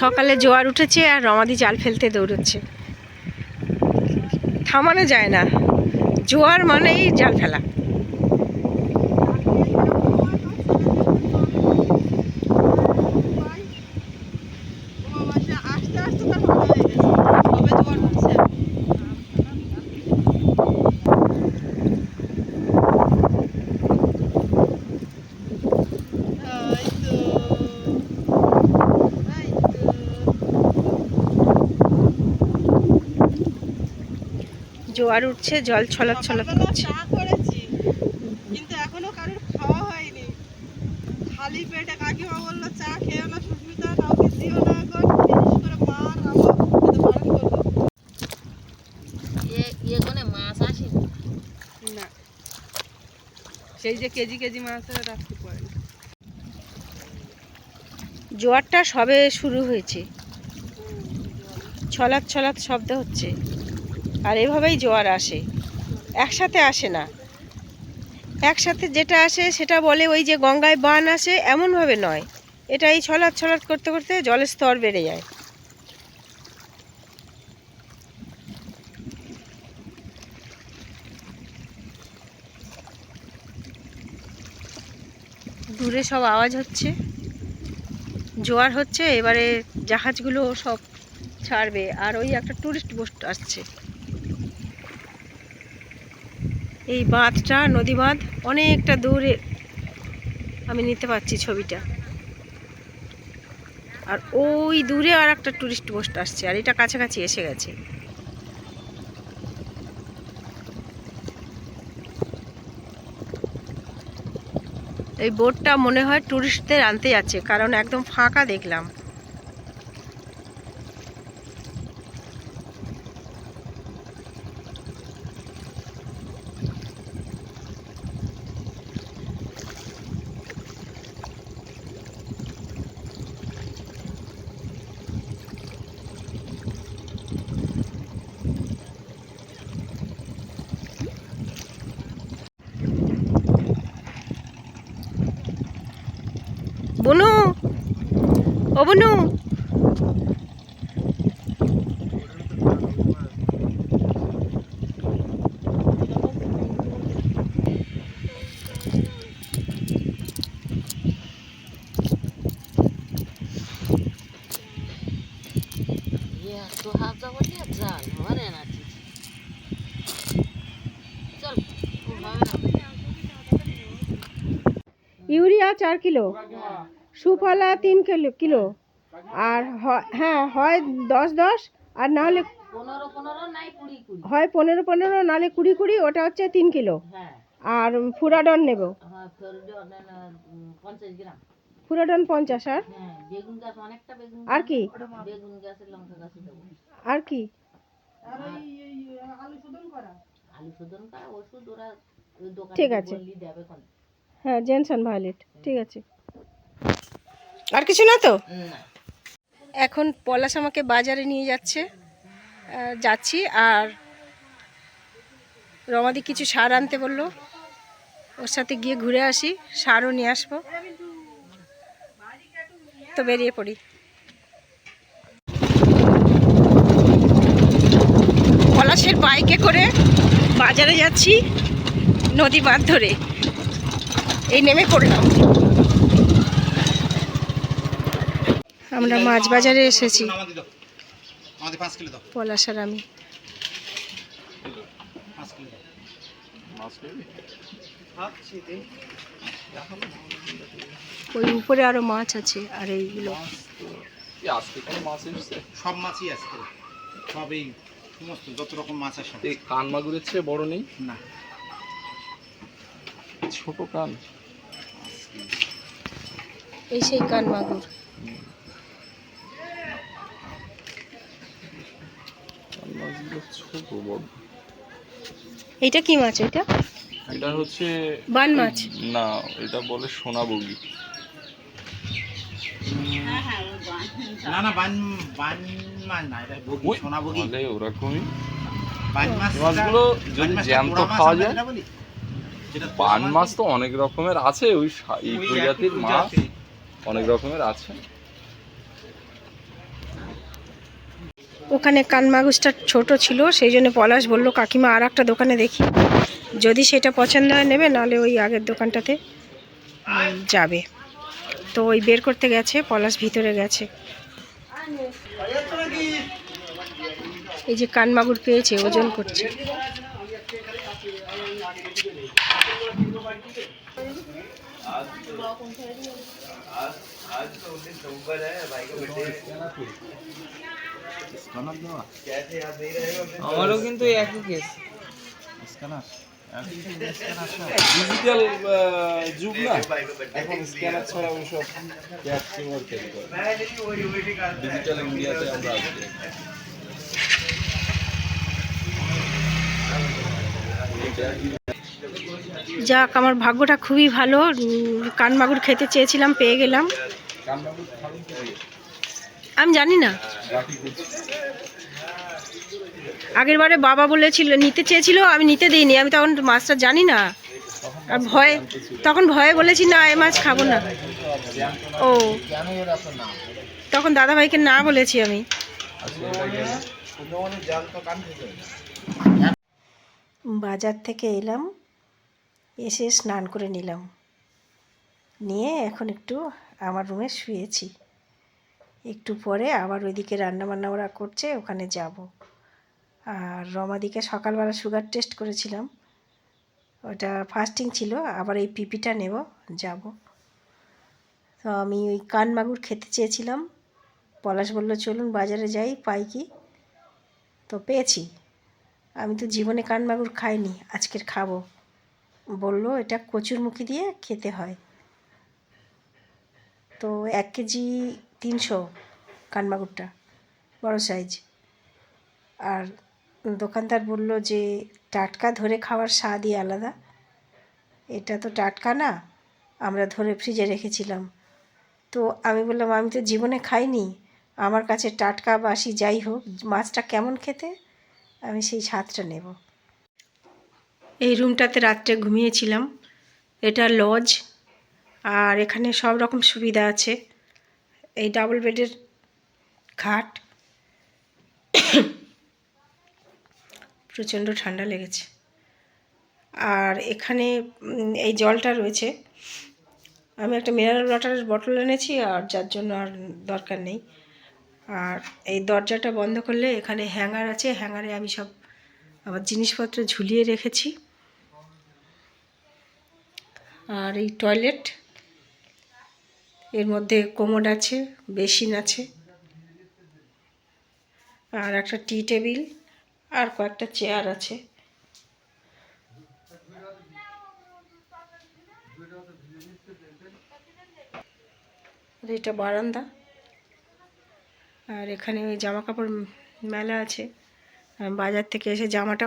সকালে জোয়ার উঠেছে আর রমাদি জাল ফেলতে দৌড়চ্ছে। থামানো যায় না। জোয়ার মানেই জাল ফেলা আস্তে আস্তে তার ভালো হয়ে গেছে কবে জোয়ার উঠছে এই তো এই তো জোয়ার উঠছে জল ছলক ছলক করছে। চা করেছি কিন্তু এখনও কারোর খাওয়া হয়নি। খালি পেটে কাকিমা বলল চা খেয়েও না সুস্মিতা কাউকে দিও না করে আমার এখানে মাছ আসে? না। সেই যে কেজি কেজি মাছের রাখতে পারে জোয়ারটা সবে শুরু হয়েছে। ছলাৎ ছলাৎ শব্দ হচ্ছে। আর এভাবেই জোয়ার আসে। একসাথে আসে না। একসাথে যেটা আসে সেটা বলে ওই যে গঙ্গায় বান আসে, এমনভাবে নয়। এটা এই ছলাৎ ছলাৎ করতে করতে জলের স্তর বেড়ে যায়। দূরে সব আওয়াজ হচ্ছে। জোয়ার হচ্ছে, এবারে জাহাজগুলো সব ছাড়বে। আর ওই একটা টুরিস্ট বোট আসছে। এই বাঁধটা, নদী বাঁধ, অনেকটা দূরে আমি নিতে পারছি ছবিটা। আর ওই দূরে আর একটা টুরিস্ট বোট আসছে, আর এটা কাছাকাছি এসে গেছে। এই বোটটা মনে হয় টুরিস্টদের আনতে যাচ্ছে, কারণ একদম ফাঁকা দেখলাম বনু ও বনু তো হাফ যাব দিয়ে জাল হবে না ঠিক। চল হবে না ইউরিয়া চার কিলো। সুফলা তিন কিলো কিলো। আর হ্যাঁ হয় দশ দশ আর না হলে পনেরো পনেরো নাই কুড়ি কুড়ি। হয় পনেরো পনেরো নাহলে কুড়ি কুড়ি ওটা হচ্ছে তিন কিলো। হ্যাঁ। আর ফুরাডন নেব। হ্যাঁ ফুরাডন পঞ্চাশ আর? হ্যাঁ বেগুন গাছ অনেকটা বেগুন আর কি? বেগুন গাছের লঙ্কা গাছে দেবো। আর কি? আর ওই এই আলু শোধন করা। আলু শোধন করা ওষুধ ওরা ওই দোকানে ঠিক আছে। হ্যাঁ জেনসন ভায়োলেট ঠিক আছে। আর কিছু না তো? এখন পলাশ আমাকে বাজারে নিয়ে যাচ্ছে যাচ্ছি আর রমাদি কিছু সার আনতে বলল। ওর সাথে গিয়ে ঘুরে আসি সারও নিয়ে আসব। তো বেরিয়ে পড়ি। পলাশের বাইকে করে বাজারে যাচ্ছি নদী বাঁধ ধরে। এই নেমে পড়লাম। আমরা মাছ বাজারে এসেছি। আমাদের দাও। আমাদের পাঁচ কিলো দাও। পলাশ আর আমি ওই উপরে আরও মাছ আছে আর এইগুলো। আজকে কোনো মাছ সব মাছই আছে সবই সমস্ত যত রকম মাছ আসে। এই কান মাগুরের চেয়ে বড় নেই? না। ছোট কান। এই সেই কান মাগুর। এইটা কি মাছ এটা? এটা হচ্ছে বান মাছ। না এটা বলে সোনা বগি। না না বান বান মাছ না এটা বগি সোনা বগি। বলে ওরকমই বান মাছ মাছগুলো যদি জ্যান্ত খাওয়া যায় পান মাছ তো অনেক রকমের আছে ওই এই প্রজাতির মাছ অনেক রকমের আছে। ওখানে কানমাগুসটা ছোট ছিল, সেই জন্য পলাশ বলল, কাকিমা আর একটা দোকানে দেখি। যদি সেটা পছন্দ হয় নেবে, নাহলে ওই আগের দোকানটাতে যাবে। তো ওই বের করতে গেছে, পলাশ ভিতরে গেছে। এই যে কানমাগুর পেয়েছে, ওজন করছে। আমারও কিন্তু একই কেস স্ক্যানার ডিজিটাল যুগ না এখন স্ক্যানার ছাড়া ওইসব ক্যাশ সিঙ্গল ক্যারি করে ডিজিটাল ইন্ডিয়াতে আমরা আছি যাক আমার ভাগ্যটা খুবই ভালো। কানমাগুর খেতে চেয়েছিলাম পেয়ে গেলাম। আমি জানি না। আগের বারে বাবা বলেছিল, নিতে চেয়েছিল, আমি নিতে দিইনি। আমি তখন মাছটা জানি না। আর ভয়ে, তখন ভয়ে বলেছি, না, এ মাছ খাব না। ও। তখন দাদাভাইকে না বলেছি আমি। বাজার থেকে এলাম, এসে স্নান করে নিলাম। নিয়ে এখন একটু আমার রুমে শুয়েছি। একটু পরে আবার ওইদিকে রান্নাবান্না ওরা করছে, ওখানে যাব। আর রমাদিকে সকালবেলা সুগার টেস্ট করেছিলাম। ওটা ফাস্টিং ছিল, আবার এই পিপিটা নেব, যাব। তো আমি ওই কান মাগুর খেতে চেয়েছিলাম। পলাশ বলল, চলুন বাজারে যাই, পাই কি? তো পেয়েছি। আমি তো জীবনে কান মাগুর খাইনি, আজকের খাব। বলল, এটা কচুরমুখী দিয়ে খেতে হয়। তো এক কেজি তিনশো কানমাগুরটা, বড় সাইজ। আর দোকানদার বলল যে, টাটকা ধরে খাওয়ার স্বাদই আলাদা। এটা তো টাটকা না, আমরা ধরে ফ্রিজে রেখেছিলাম। তো আমি বললাম, আমি তো জীবনে খাইনি, আমার কাছে টাটকা বাসি যাই হোক, মাছটা কেমন খেতে? আমি সেই স্বাদটা নেব। এই রুমটাতে রাত্রে ঘুমিয়েছিলাম। এটা লজ আর এখানে সব রকম সুবিধা আছে। এই ডাবল বেডের খাট। প্রচণ্ড ঠান্ডা লেগেছে। আর এখানে এই জলটা রয়েছে। আমি একটা মিনারেল ওয়াটারের বটল এনেছি আর যার জন্য আর দরকার নেই। আর এই দরজাটা বন্ধ করলে এখানে হ্যাঙ্গার আছে। হ্যাঙ্গারে আমি সব আমার জিনিসপত্র ঝুলিয়ে রেখেছি। আর এই টয়লেট এর মধ্যে কোমোড আছে, বেসিন আছে, আর একটা টি টেবিল, আর কয়েকটা চেয়ার আছে। এটা বারান্দা, আর এখানে ওই জামা কাপড় মেলা আছে। বাজার থেকে এসে জামাটা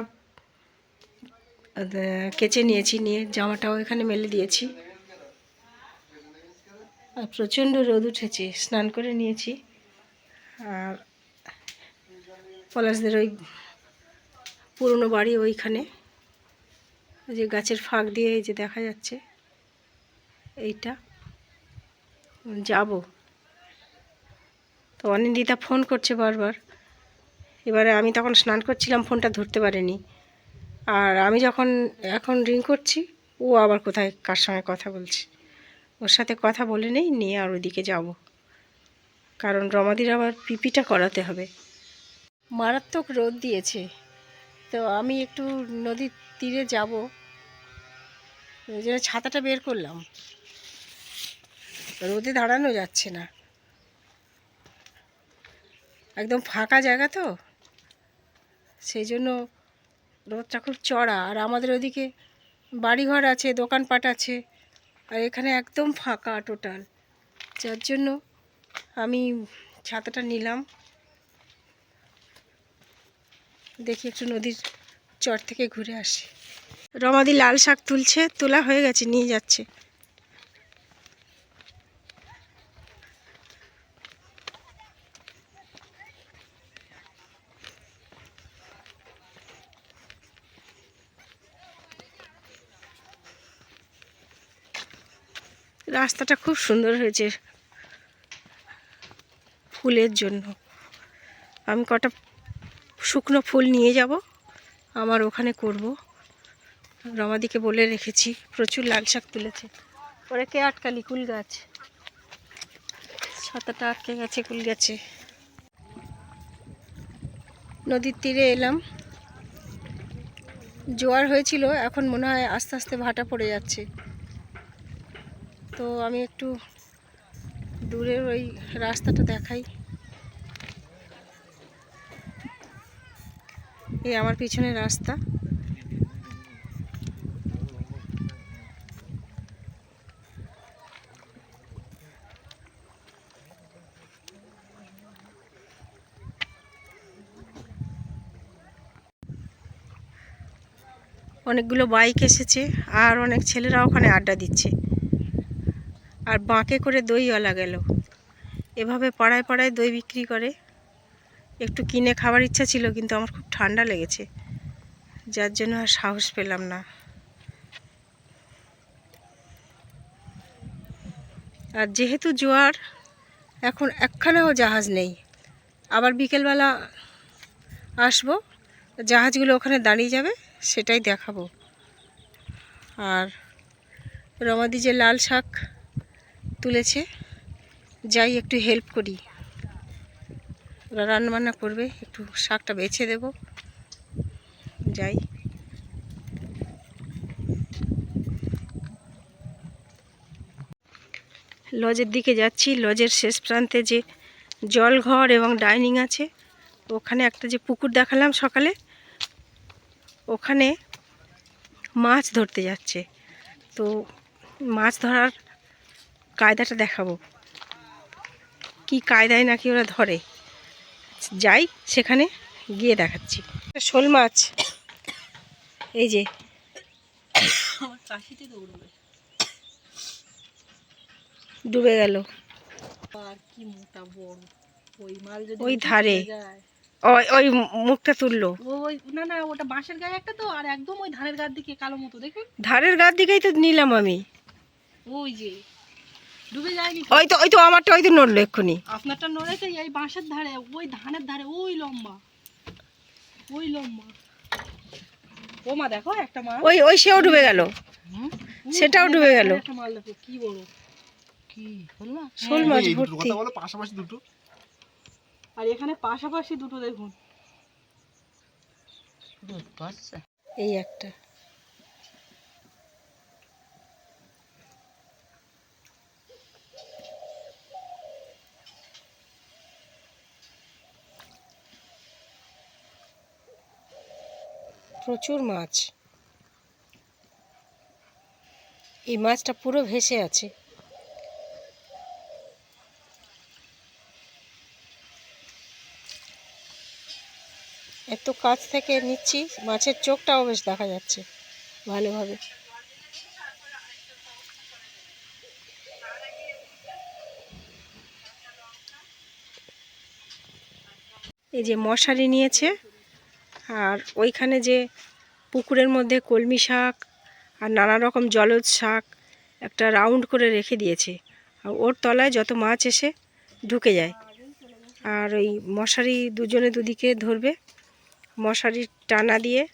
কেচে নিয়েছি, নিয়ে জামাটাও এখানে মেলে দিয়েছি। আর প্রচণ্ড রোদ উঠেছে, স্নান করে নিয়েছি। আর পলাশদের ওই পুরনো বাড়ি ওইখানে, ওই যে গাছের ফাঁক দিয়ে এই যে দেখা যাচ্ছে, এইটা। যাব। তো অনিন্দিতা ফোন করছে বারবার। এবারে আমি তখন স্নান করছিলাম, ফোনটা ধরতে পারিনি। আর আমি যখন এখন রিং করছি, ও আবার কোথায়, কার সঙ্গে কথা বলছে। ওর সাথে কথা বলে নেই, নিয়ে আর ওইদিকে যাব। কারণ রমাদির আবার পিপিটা করাতে হবে। মারাত্মক রোদ দিয়েছে। তো আমি একটু নদীর তীরে যাব। জন্য ছাতাটা বের করলাম। রোদে দাঁড়ানো যাচ্ছে না। একদম ফাঁকা জায়গা তো। সেই জন্য রোদটা খুব চড়া। আর আমাদের ওদিকে বাড়িঘর আছে, দোকানপাট আছে। আর এখানে একদম ফাঁকা টোটাল। যার জন্য আমি ছাতাটা নিলাম। দেখি একটু নদীর চর থেকে ঘুরে আসি। রমাদি লাল শাক তুলছে, তোলা হয়ে গেছে, নিয়ে যাচ্ছে। রাস্তাটা খুব সুন্দর হয়েছে ফুলের জন্য। আমি কটা শুকনো ফুল নিয়ে যাব, আমার ওখানে করব। রমাদিকে বলে রেখেছি, প্রচুর লাল শাক তুলেছে। পরে কে আটকালি? কুল গাছ। ছাতাটা আটকে গেছে, কুল গাছে। নদীর তীরে এলাম। জোয়ার হয়েছিল, এখন মনে হয় আস্তে আস্তে ভাটা পড়ে যাচ্ছে। তো আমি একটু দূরের ওই রাস্তাটা দেখাই। এই আমার পিছনে রাস্তা। অনেকগুলো বাইক এসেছে আর অনেক ছেলেরা ওখানে আড্ডা দিচ্ছে। আর বাঁকে করে দইওয়ালা গেল। এভাবে পাড়ায় পাড়ায় দই বিক্রি করে। একটু কিনে খাবার ইচ্ছা ছিল, কিন্তু আমার খুব ঠান্ডা লেগেছে। যার জন্য আর সাহস পেলাম না। আর যেহেতু জোয়ার, এখন একখানেও জাহাজ নেই। আবার বিকেলবেলা আসব, জাহাজগুলো ওখানে দাঁড়িয়ে যাবে, সেটাই দেখাবো। আর রমাদি যে লাল শাক তুলেছে। যাই, একটু হেল্প করি। ওরা রান্নাবান্না করবে, একটু শাকটা বেছে দেব। যাই। লজের দিকে যাচ্ছি, লজের শেষ প্রান্তে যে জলঘর এবং ডাইনিং আছে, ওখানে একটা যে পুকুর দেখালাম সকালে, ওখানে মাছ ধরতে যাচ্ছে। তো মাছ ধরার কায়দাটা দেখাবো। কি কায়দায় নাকি ওরা ধরে? যাই সেখানে গিয়ে দেখাচ্ছি। শোল মাছ। এই যে। ডুবে গেল। আর কি মোটা বড়। ওই ধারে। ওই ওই মুখটা তুললো। ও ওই না না ওটা বাঁশের গায়ে একটা তো আর একদম ওই ধানের গার দিকে কালো মতো দেখুন। ধারের গার দিকেই তো নিলাম আমি। ওই যে। ডুবে যায়নি? ওই তো ওই তো আমারটা ওই তো নড়লো এক্ষুনি। আপনারটা নড়েছে এই বাঁশের ধারে ওই ধানের ধারে ওই লম্বা। ওই লম্বা। ও মা দেখো একটা মাছ ওই ওই সেও ডুবে গেল। সেটাও ডুবে গেল। একটা মাল দেখো কি বড়। কি শোল মাছ ভর্তি। বলো পাশাপাশি দুটো। আর এখানে পাশাপাশি দুটো দেখুন। এই একটা। প্রচুর মাছ। এই মাছটা পুরো ভেসে আছে। এত কাছ থেকে নিচ্ছি, মাছের চোখটাও বেশ দেখা যাচ্ছে ভালোভাবে। এই যে মশারি নিয়েছে আর ওইখানে যে পুকুরের মধ্যে কলমি শাক আর নানা রকম জলজ শাক একটা রাউন্ড করে রেখে দিয়েছে। আর ওর তলায় যত মাছ এসে ঢুকে যায়। আর ওই মশারি দুজনে দুদিকে ধরবে মশারি টানা দিয়ে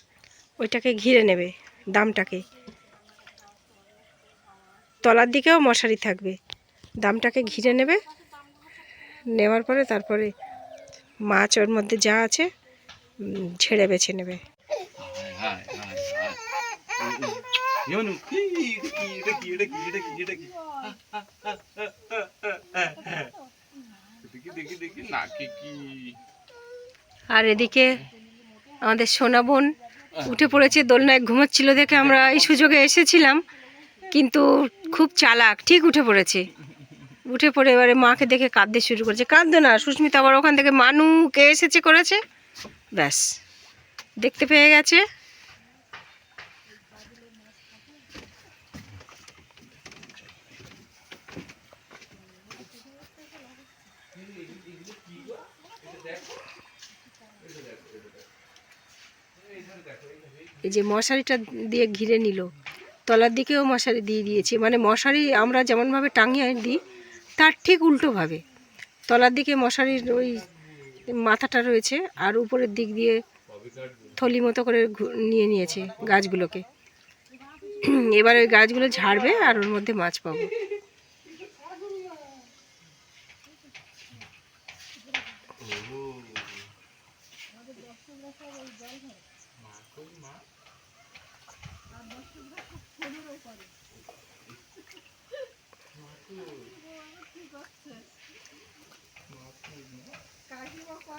ওইটাকে ঘিরে নেবে দামটাকে। তলার দিকেও মশারি থাকবে। দামটাকে ঘিরে নেবে, নেওয়ার পরে তারপরে মাছ ওর মধ্যে যা আছে ছেড়ে বেছে নেবে। আর এদিকে আমাদের সোনা বোন উঠে পড়েছে, দোলনায় ঘুমাচ্ছিল দেখে আমরা এই সুযোগে এসেছিলাম, কিন্তু খুব চালাক, ঠিক উঠে পড়েছে। উঠে পড়ে এবারে মাকে দেখে কাঁদতে শুরু করেছে। কাঁদতো না, সুস্মিতা আবার ওখান থেকে মানু কে এসেছে করেছে। ব্যাস। দেখতে পেয়ে গেছে। এই যে মশারিটা দিয়ে ঘিরে নিল। তলার দিকেও মশারি দিয়ে দিয়েছে। মানে মশারি আমরা যেমনভাবে টাঙিয়ে দিই, তার ঠিক উল্টোভাবে। তলার দিকে মশারির ওই মাথাটা রয়েছে আর উপরের দিক দিয়ে থলি মতো করে নিয়ে নিয়েছে গাছগুলোকে। এবার ওই গাছগুলো ঝাড়বে আর ওর মধ্যে মাছ পাবো। দেখ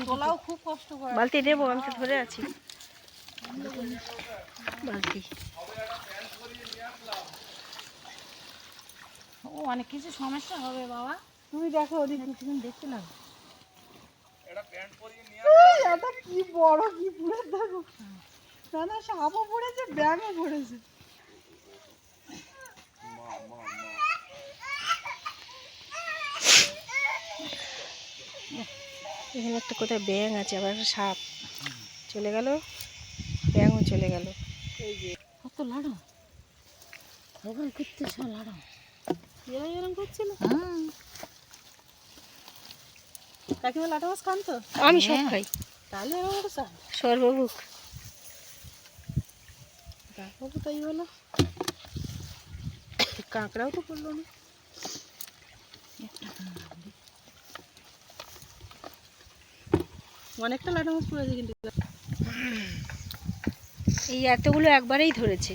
তোলাও খুব কষ্ট করে বালতি দেবো আমি তো ধরে আছি। বালতি। ও অনেক কিছু সমস্যা হবে বাবা। তুমি দেখো ওদিক তুমি দেখতে না এই, এটা কি বড় কি পুরে দেখো। না না সাপও পড়েছে ব্যাঙও পড়েছে। এখানে একটা কোথায় ব্যাং আছে আবার একটা সাপ। চলে গেল ব্যাংও চলে গেল। কত লাড়ো? ওখানে করতে সব লাড়ো। এরা এরকম করছিল? হ্যাঁ। কাকিমা লাটা মাছ খান তো? আমি সব খাই। তাহলে এরকম করে চান সর্বভুক দেখো তাই হলো। কাঁকড়াও তো পড়ল না। অনেকটা লাটা মাছ পড়েছে কিন্তু। এই এতগুলো একবারেই ধরেছে।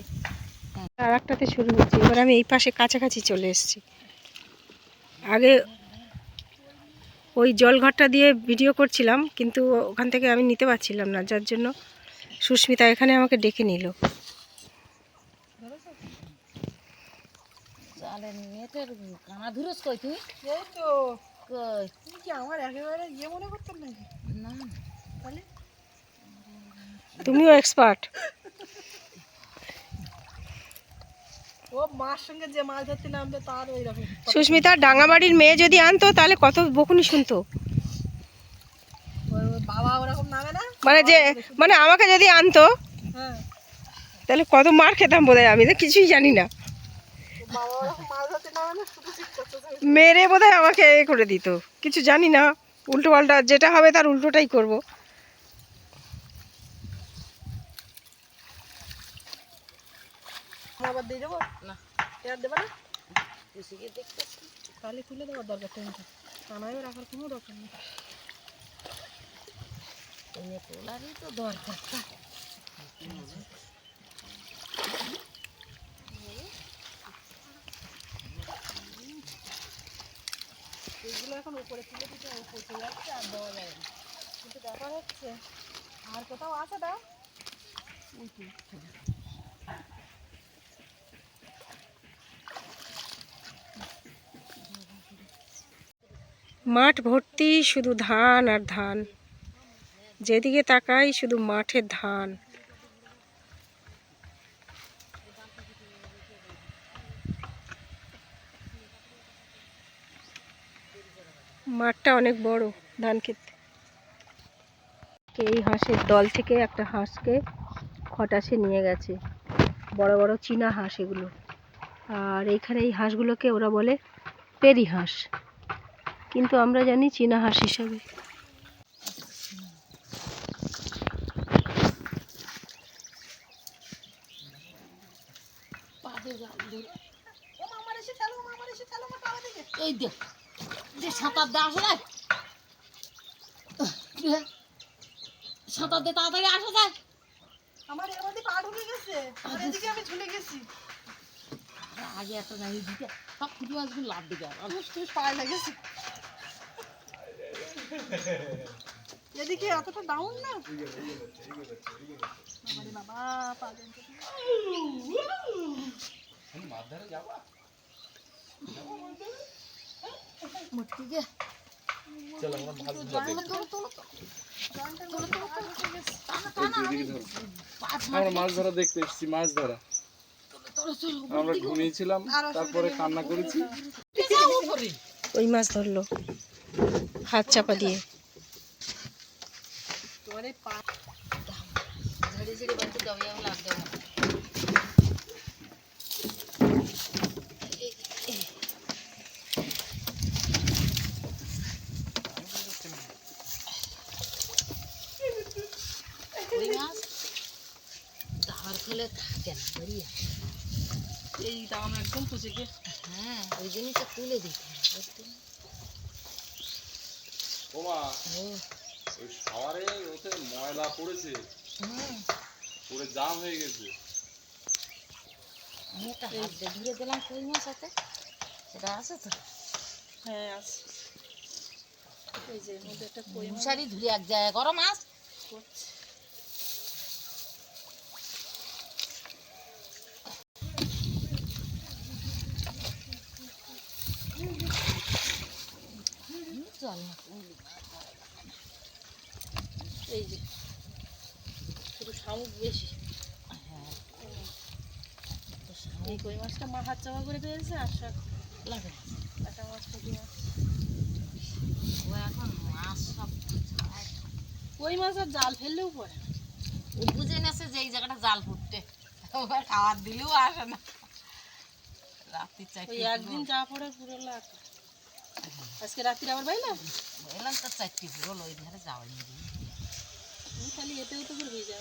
আর একটাতে শুরু হচ্ছে। এবার আমি এই পাশে কাছাকাছি চলে এসেছি। আগে ওই জলঘরটা দিয়ে ভিডিও করছিলাম কিন্তু ওখান থেকে আমি নিতে পারছিলাম না যার জন্য সুস্মিতা এখানে আমাকে ডেকে নিল। কানা ধুরস কই তুমি তো। কই? তুমি কি আমার একেবারে ইয়ে মনে করতেন নাকি? না। তাহলে? তুমিও এক্সপার্ট ও মার সঙ্গে যে মাছ ধরতে নামবে তার ওই রকম সুস্মিতা ডাঙ্গাবাড়ির মেয়ে যদি আনতো তাহলে কত বকুনি শুনতো। বাবা ওরকম নামে না? মানে যে মানে আমাকে যদি আনতো হ্যাঁ। তাহলে কত মার খেতাম বোধ আমি তো কিছুই জানি না। মেরে বোধ আমাকে এ করে দিত। কিছু জানি না। উল্টো পাল্টা যেটা হবে তার উল্টোটাই করব। দিয়ে দেবে? না। তুলে দেওয়ার দরকার কোনো দরকার নেই। তো দরকার। এইগুলো এখন উপরে তুলে দিতে পচে যাচ্ছে আর দেওয়া যাবে না। কিন্তু ব্যাপার হচ্ছে, আর কোথাও আছে দাও। মাঠ ভর্তি শুধু ধান আর ধান। যেদিকে তাকাই শুধু মাঠের ধান। মাঠটা অনেক বড় ধান ক্ষেত এই হাঁসের দল থেকে একটা হাঁসকে খটাসে নিয়ে গেছে। বড় বড় চীনা হাঁস এগুলো। আর এইখানে এই হাঁসগুলোকে ওরা বলে পেরি হাঁস। কিন্তু আমরা জানি চীনা হাঁস হিসাবে। পাদে জাল ধরে ও মামার এসে ফেলো মামার এসে ফেলো মা টাকা দিকে এই দেখ। যে সাঁতার দে আসে যায় সাঁতার দে তাড়াতাড়ি আসা যায়। আমার এর মধ্যে পা ঢুকে গেছে। আর এদিকে আমি ঝুলে গেছি। আগে একটা নাই দিতে সব খুঁটি মাছগুলো লাভ দিকে আর পায়ে লেগেছে। এদিকে এতটা ডাউন না? আমারে বাবা পা যন্ত্রণা। মুটিকে চল আমরা মাছ ধরা দেখি আমরা মাছ ধরা দেখতে এসেছি মাছ ধরা আমরা ঘুমিয়েছিলাম তারপরে কান্না করেছি ওই মাছ ধরলো হাত চাপা দিয়ে পা ঝড়ে ঝড়ে বাচ্চা দাও এমন লাগবে না ওই মাছ ফেলে থাকে না আসে। এই দাম একদম পুষে গিয়ে হ্যাঁ ওই জন্যই তো তুলে দিতে ওমা ওই শাওয়ারে ওতে ময়লা পড়েছে। পুরো জাম হয়ে গেছে। আমি হাত দিয়ে ধরে দিলাম কই মাছ হাতে সেটা আছে তো? হ্যাঁ আছে। এই যে মধ্যে একটা কই মশারি ধরে এক জায়গায় করো মাছ। করছে। এই যে শুধু শামুক বেশি। হ্যাঁ এই কই মাছটা মা হাত চাপা করে পেয়েছে আর সব লাগে কাঁচা মাছ পুঁটি মাছ। ও এখন মাছ সব কই মাছ আর জাল ফেললেও পড়ে না। ও বুঝে নেছে যে এই জায়গাটা জাল ফুটতে। ওবার খাবার দিলেও আসে না। রাত্রি ওই একদিন যা পড়ে পুরো আজকে রাত্রিরে আবার বাইলাম এলাম তো চারটি পুরো ওই ধারে যাওয়াই খালি এতেও তো ভিজে